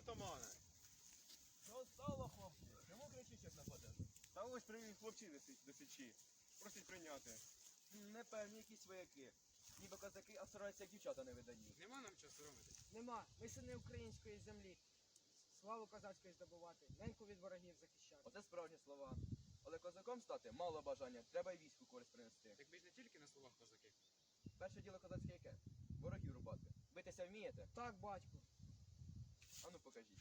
отамане. Що стало, хлопці? Чому кричиш, як нападеш? Та ось привів хлопці до, сі- січі. Просить прийняти. Непевні якісь вояки. Ніби козаки, а стараються як дівчата не видані. Нема нам часу робити. Нема. Ми сини української землі. Славу козацької здобувати, неньку від ворогів захищати. Оце справжні слова. Але козаком стати мало бажання, треба й війську користь принести. Так ви ж не тільки на словах козаки. Перше діло козацьке яке? Ворогів рубати. Битися вмієте? Так, батьку. Ану покажіть.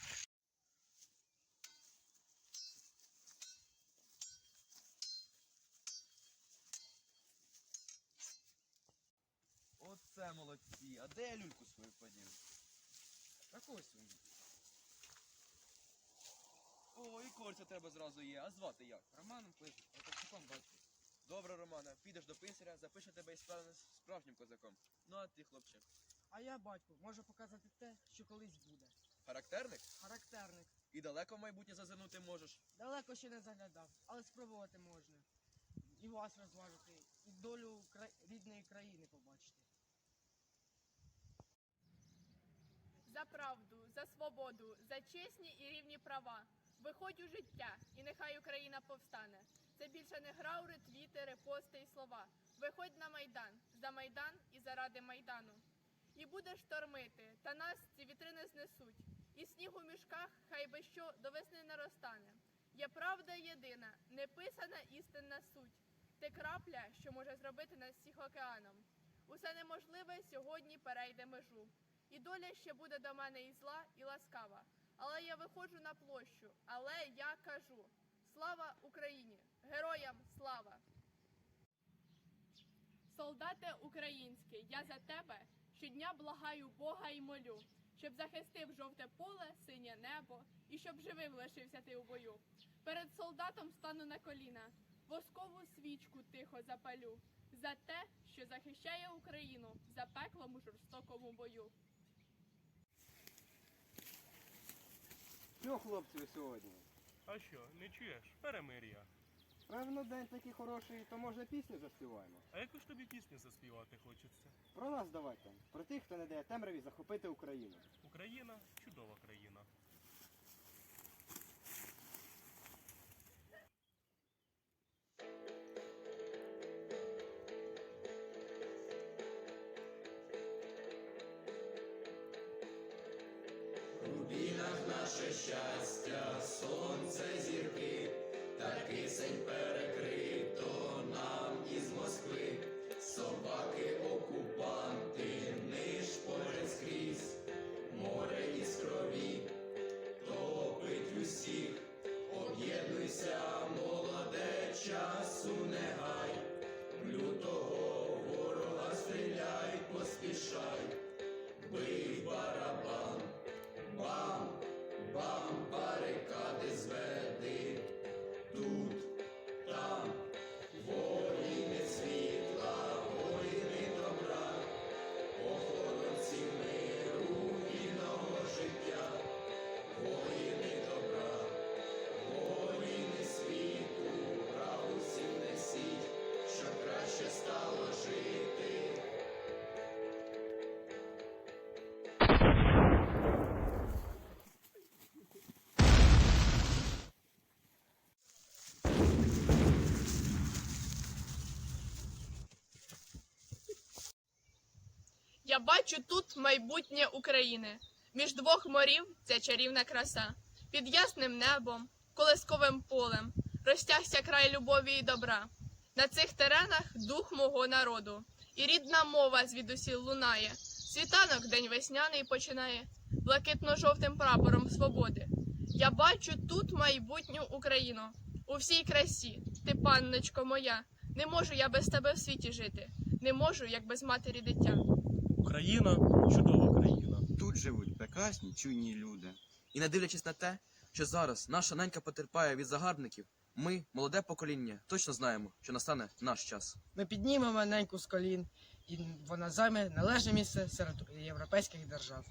Оце молодці. А де я люльку свою подів? Так ось він. О, і корця треба зразу є. А звати як? Романом кличуть, а козаком батько. Добре, Романе, підеш до писаря, запише тебе із справ- справжнім козаком. Ну а ти, хлопче, А я, батьку, можу показати те, що колись буде. Характерник? Характерник. І далеко в майбутнє зазирнути можеш. Далеко ще не заглядав, але спробувати можна. І вас розважити, і долю кра... рідної країни побачити. За правду, за свободу, за чесні і рівні права. Виходь у життя, і нехай Україна повстане. Це більше не гра у ретвіти, репости і слова. Виходь на майдан, за майдан і заради майдану. І будеш штормити, та нас ці вітри не знесуть. І сніг у мішках, хай би що до весни не розтане. Є правда єдина, неписана істинна суть. Ти крапля, що може зробити нас всіх океаном. Усе неможливе сьогодні перейде межу. І доля ще буде до мене і зла, і ласкава. Але я виходжу на площу, але я кажу: слава Україні! Героям слава! Солдате український, я за тебе щодня благаю Бога і молю, щоб захистив жовте поле, синє небо, і щоб живим лишився ти у бою. Перед солдатом стану на коліна, воскову свічку тихо запалю за те, що захищає Україну в запеклому жорстокому бою. Що, хлопці, сьогодні? А що, не чуєш? Перемир'я. Певно, день такий хороший, то може пісню заспіваємо. А яку ж тобі пісню заспівати хочеться? Про нас давайте. Про тих, хто не дає темряві захопити Україну. Україна чудова країна. часу не Я бачу тут майбутнє України. Між двох морів ця чарівна краса. Під ясним небом, колисковим полем розтягся край любові і добра. На цих теренах дух мого народу, і рідна мова звідусіль лунає. Світанок день весняний починає блакитно-жовтим прапором свободи. Я бачу тут майбутню Україну у всій красі. Ти, панночко моя, не можу я без тебе в світі жити, не можу, як без матері дитя. Україна чудова країна. Тут живуть прекрасні чуйні люди. І не дивлячись на те, що зараз наша ненька потерпає від загарбників, ми, молоде покоління, точно знаємо, що настане наш час. Ми піднімемо неньку з колін, і вона займе належне місце серед європейських держав.